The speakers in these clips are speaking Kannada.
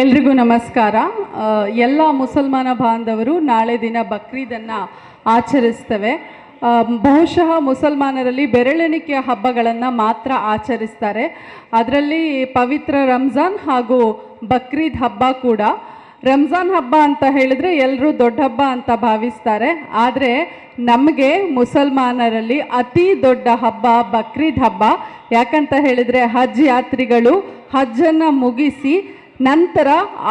ಎಲ್ರಿಗೂ ನಮಸ್ಕಾರ. ಎಲ್ಲ ಮುಸಲ್ಮಾನ ಬಾಂಧವರು ನಾಳೆ ದಿನ ಬಕ್ರೀದನ್ನು ಆಚರಿಸ್ತೇವೆ. ಬಹುಶಃ ಮುಸಲ್ಮಾನರಲ್ಲಿ ಬೆರಳೆಣಿಕೆಯ ಹಬ್ಬಗಳನ್ನು ಮಾತ್ರ ಆಚರಿಸ್ತಾರೆ. ಅದರಲ್ಲಿ ಪವಿತ್ರ ರಂಜಾನ್ ಹಾಗೂ ಬಕ್ರೀದ್ ಹಬ್ಬ ಕೂಡ. ರಂಜಾನ್ ಹಬ್ಬ ಅಂತ ಹೇಳಿದ್ರೆ ಎಲ್ಲರೂ ದೊಡ್ಡ ಹಬ್ಬ ಅಂತ ಭಾವಿಸ್ತಾರೆ. ಆದರೆ ನಮಗೆ ಮುಸಲ್ಮಾನರಲ್ಲಿ ಅತಿ ದೊಡ್ಡ ಹಬ್ಬ ಬಕ್ರೀದ್ ಹಬ್ಬ. ಯಾಕಂತ ಹೇಳಿದರೆ ಹಜ್ ಯಾತ್ರಿಗಳು ಹಜ್ಜನ್ನು ಮುಗಿಸಿ ನಂತರ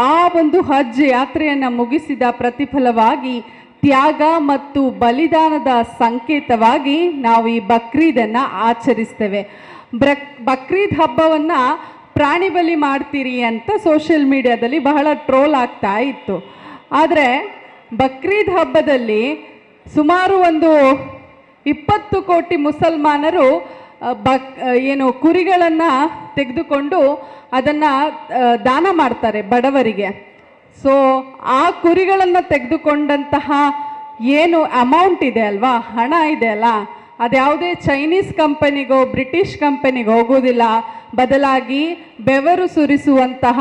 ಆ ಒಂದು ಹಜ್ ಯಾತ್ರೆಯನ್ನು ಮುಗಿಸಿದ ಪ್ರತಿಫಲವಾಗಿ ತ್ಯಾಗ ಮತ್ತು ಬಲಿದಾನದ ಸಂಕೇತವಾಗಿ ನಾವು ಈ ಬಕ್ರೀದನ್ನು ಆಚರಿಸ್ತೇವೆ. ಬ್ರಕ್, ಬಕ್ರೀದ್ ಹಬ್ಬವನ್ನು ಪ್ರಾಣಿ ಬಲಿ ಮಾಡ್ತೀರಿ ಅಂತ ಸೋಷಿಯಲ್ ಮೀಡಿಯಾದಲ್ಲಿ ಬಹಳ ಟ್ರೋಲ್ ಆಗ್ತಾ ಇತ್ತು. ಆದರೆ ಬಕ್ರೀದ್ ಹಬ್ಬದಲ್ಲಿ ಸುಮಾರು ಒಂದು ಇಪ್ಪತ್ತು ಕೋಟಿ ಮುಸಲ್ಮಾನರು ಬಕ್ ಏನು ಕುರಿಗಳನ್ನು ತೆಗೆದುಕೊಂಡು ಅದನ್ನು ದಾನ ಮಾಡ್ತಾರೆ ಬಡವರಿಗೆ. ಸೊ ಆ ಕುರಿಗಳನ್ನು ತೆಗೆದುಕೊಂಡಂತಹ ಏನು ಅಮೌಂಟ್ ಇದೆ ಅಲ್ವಾ? ಹಣ ಇದೆ ಅಲ್ಲ? ಅದ್ಯಾವುದೇ ಚೈನೀಸ್ ಕಂಪನಿಗೋ ಬ್ರಿಟಿಷ್ ಕಂಪನಿಗೆ ಹೋಗೋದಿಲ್ಲ ಬದಲಾಗಿ ಬೆವರು ಸುರಿಸುವಂತಹ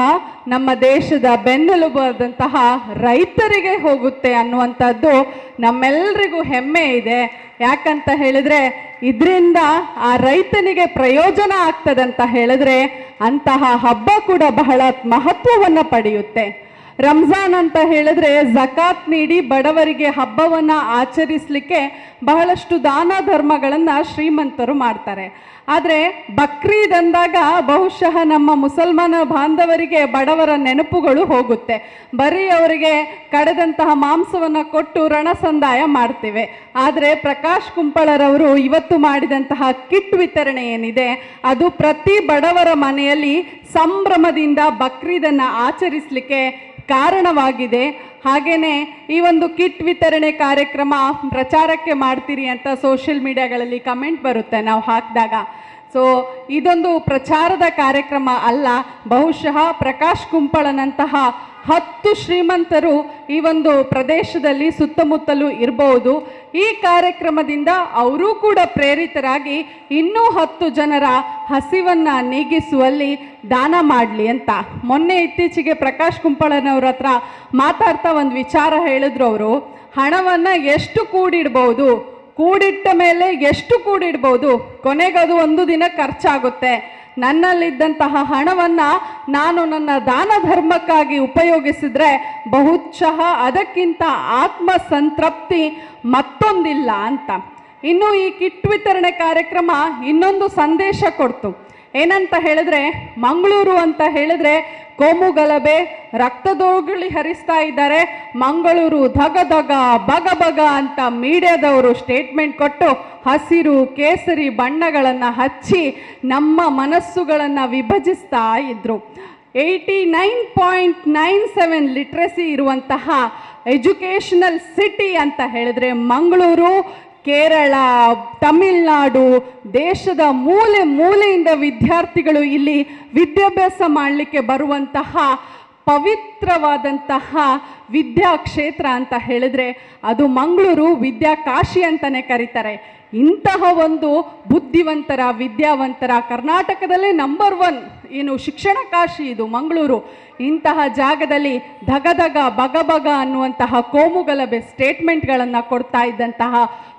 ನಮ್ಮ ದೇಶದ ಬೆನ್ನೆಲುಬಾದಂತಹ ರೈತರಿಗೆ ಹೋಗುತ್ತೆ ಅನ್ನುವಂಥದ್ದು ನಮ್ಮೆಲ್ಲರಿಗೂ ಹೆಮ್ಮೆ ಇದೆ. ಯಾಕಂತ ಹೇಳಿದ್ರೆ ಇದರಿಂದ ಆ ರೈತನಿಗೆ ಪ್ರಯೋಜನ ಆಗ್ತದಂತ ಹೇಳಿದ್ರೆ ಅಂತಹ ಹಬ್ಬ ಕೂಡ ಬಹಳ ಮಹತ್ವವನ್ನು ಪಡೆಯುತ್ತೆ. ರಂಜಾನ್ ಅಂತ ಹೇಳಿದ್ರೆ ಜಕಾತ್ ನೀಡಿ ಬಡವರಿಗೆ ಹಬ್ಬವನ್ನು ಆಚರಿಸಲಿಕ್ಕೆ ಬಹಳಷ್ಟು ದಾನ ಧರ್ಮಗಳನ್ನು ಶ್ರೀಮಂತರು ಮಾಡ್ತಾರೆ. ಆದರೆ ಬಕ್ರೀದ್ ಅಂದಾಗ ಬಹುಶಃ ನಮ್ಮ ಮುಸಲ್ಮಾನ ಬಾಂಧವರಿಗೆ ಬಡವರ ನೆನಪುಗಳು ಹೋಗುತ್ತೆ. ಬರೀ ಅವರಿಗೆ ಕಡೆದಂತಹ ಮಾಂಸವನ್ನು ಕೊಟ್ಟು ರಣಸಂದಾಯ ಮಾಡ್ತೇವೆ. ಆದರೆ ಪ್ರಕಾಶ್ ಕುಂಪಳರವರು ಇವತ್ತು ಮಾಡಿದಂತಹ ಕಿಟ್ ವಿತರಣೆ ಏನಿದೆ, ಅದು ಪ್ರತಿ ಬಡವರ ಮನೆಯಲ್ಲಿ ಸಂಭ್ರಮದಿಂದ ಬಕ್ರೀದನ್ನು ಆಚರಿಸಲಿಕ್ಕೆ ಕಾರಣವಾಗಿದೆ. ಹಾಗೆಯೇ ಈ ಒಂದು ಕಿಟ್ ವಿತರಣೆ ಕಾರ್ಯಕ್ರಮ ಪ್ರಚಾರಕ್ಕೆ ಮಾಡ್ತೀರಿ ಅಂತ ಸೋಷಿಯಲ್ ಮೀಡಿಯಾಗಳಲ್ಲಿ ಕಮೆಂಟ್ ಬರುತ್ತೆ ನಾವು ಹಾಕಿದಾಗ. ಸೊ ಇದೊಂದು ಪ್ರಚಾರದ ಕಾರ್ಯಕ್ರಮ ಅಲ್ಲ, ಬಹುಶಃ ಪ್ರಕಾಶ್ ಕುಂಪಳನಂತಹ ಹತ್ತು ಶ್ರೀಮಂತರು ಈ ಒಂದು ಪ್ರದೇಶದಲ್ಲಿ ಸುತ್ತಮುತ್ತಲೂ ಇರಬಹುದು. ಈ ಕಾರ್ಯಕ್ರಮದಿಂದ ಅವರೂ ಕೂಡ ಪ್ರೇರಿತರಾಗಿ ಇನ್ನೂ ಹತ್ತು ಜನರ ಹಸಿವನ್ನು ನೀಗಿಸುವಲ್ಲಿ ದಾನ ಮಾಡಲಿ ಅಂತ. ಮೊನ್ನೆ ಇತ್ತೀಚೆಗೆ ಪ್ರಕಾಶ್ ಕುಂಪಳನವ್ರ ಹತ್ರ ಮಾತಾಡ್ತಾ ಒಂದು ವಿಚಾರ ಹೇಳಿದ್ರು ಅವರು. ಹಣವನ್ನು ಎಷ್ಟು ಕೂಡಿಡ್ಬೋದು? ಕೂಡಿಟ್ಟ ಮೇಲೆ ಎಷ್ಟು ಕೂಡಿಡ್ಬೋದು? ಕೊನೆಗದು ಒಂದು ದಿನ ಖರ್ಚಾಗುತ್ತೆ. ನನ್ನಲ್ಲಿದ್ದಂತಹ ಹಣವನ್ನು ನಾನು ನನ್ನ ದಾನ ಧರ್ಮಕ್ಕಾಗಿ ಉಪಯೋಗಿಸಿದ್ರೆ ಬಹುಶಃ ಅದಕ್ಕಿಂತ ಆತ್ಮ ಸಂತೃಪ್ತಿ ಮತ್ತೊಂದಿಲ್ಲ ಅಂತ. ಇನ್ನು ಈ ಕಿಟ್ ವಿತರಣೆ ಕಾರ್ಯಕ್ರಮ ಇನ್ನೊಂದು ಸಂದೇಶ ಕೊಡ್ತು. ಏನಂತ ಹೇಳಿದ್ರೆ, ಮಂಗಳೂರು ಅಂತ ಹೇಳಿದ್ರೆ ಕೋಮು ಗಲಭೆ, ರಕ್ತದೋಗುಳಿ ಹರಿಸ್ತಾ ಇದ್ದಾರೆ. ಮಂಗಳೂರು ಧಗ ಧಗ, ಬಗ ಬಗ ಅಂತ ಮೀಡಿಯಾದವರು ಸ್ಟೇಟ್ಮೆಂಟ್ ಕೊಟ್ಟು ಹಸಿರು, ಕೇಸರಿ ಬಣ್ಣಗಳನ್ನು ಹಚ್ಚಿ ನಮ್ಮ ಮನಸ್ಸುಗಳನ್ನು ವಿಭಜಿಸ್ತಾ ಇದ್ರು. Eighty nine point nine seven literacy ಇರುವಂತಹ ಎಜುಕೇಷನಲ್ ಸಿಟಿ ಅಂತ ಹೇಳಿದ್ರೆ ಮಂಗಳೂರು ಕೇರಳ ತಮಿಳುನಾಡು ದೇಶದ ಮೂಲೆ ಮೂಲೆಯಿಂದ ವಿದ್ಯಾರ್ಥಿಗಳು ಇಲ್ಲಿ ವಿದ್ಯಾಭ್ಯಾಸ ಮಾಡಲಿಕ್ಕೆ ಬರುವಂತಹ ಪವಿತ್ರವಾದಂತಹ ವಿದ್ಯಾಕ್ಷೇತ್ರ ಅಂತ ಹೇಳಿದ್ರೆ ಅದು ಮಂಗಳೂರು ವಿದ್ಯಾಕಾಶಿ ಅಂತಲೇ ಕರೀತಾರೆ. ಇಂತಹ ಒಂದು ಬುದ್ಧಿವಂತರ, ವಿದ್ಯಾವಂತರ ಕರ್ನಾಟಕದಲ್ಲೇ ನಂಬರ್ ಒನ್ ಏನು ಶಿಕ್ಷಣ ಕಾಶಿ ಇದು ಮಂಗಳೂರು. ಇಂತಹ ಜಾಗದಲ್ಲಿ ಧಗ ಧಗ, ಬಗ ಬಗ ಅನ್ನುವಂತಹ ಕೋಮುಗಲಭೆ ಸ್ಟೇಟ್ಮೆಂಟ್ಗಳನ್ನು ಕೊಡ್ತಾ ಇದ್ದಂತಹ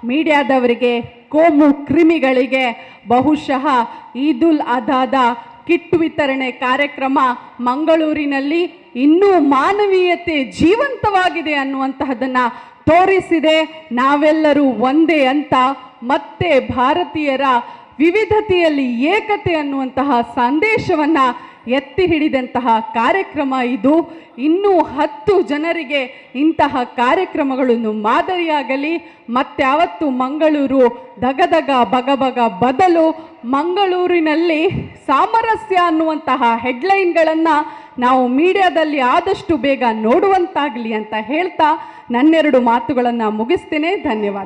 ಮೀಡಿಯಾದವರಿಗೆ, ಕೋಮು ಕ್ರಿಮಿಗಳಿಗೆ ಬಹುಶಃ ಈದುಲ್ ಅದಾದ ಕಿಟ್ ವಿತರಣೆ ಕಾರ್ಯಕ್ರಮ ಮಂಗಳೂರಿನಲ್ಲಿ ಇನ್ನೂ ಮಾನವೀಯತೆ ಜೀವಂತವಾಗಿದೆ ಅನ್ನುವಂತಹದನ್ನು ತೋರಿಸಿದೆ. ನಾವೆಲ್ಲರೂ ಒಂದೇ ಅಂತ ಮತ್ತೆ ಭಾರತೀಯರ ವಿವಿಧತೆಯಲ್ಲಿ ಏಕತೆ ಅನ್ನುವಂತಹ ಸಂದೇಶವನ್ನು ಎತ್ತಿ ಹಿಡಿದಂತಹ ಕಾರ್ಯಕ್ರಮ ಇದು. ಇನ್ನೂ ಹತ್ತು ಜನರಿಗೆ ಇಂತಹ ಕಾರ್ಯಕ್ರಮಗಳನ್ನು ಮಾದರಿಯಾಗಲಿ. ಮತ್ಯಾವತ್ತು ಮಂಗಳೂರು ದಗದಗ ಬಗಬಗ ಬದಲು ಮಂಗಳೂರಿನಲ್ಲಿ ಸಾಮರಸ್ಯ ಅನ್ನುವಂತಹ ಹೆಡ್ಲೈನ್ಗಳನ್ನು ನಾವು ಮೀಡಿಯಾದಲ್ಲಿ ಆದಷ್ಟು ಬೇಗ ನೋಡುವಂತಾಗಲಿ ಅಂತ ಹೇಳ್ತಾ ನನ್ನೆರಡು ಮಾತುಗಳನ್ನು ಮುಗಿಸ್ತೇನೆ. ಧನ್ಯವಾದ.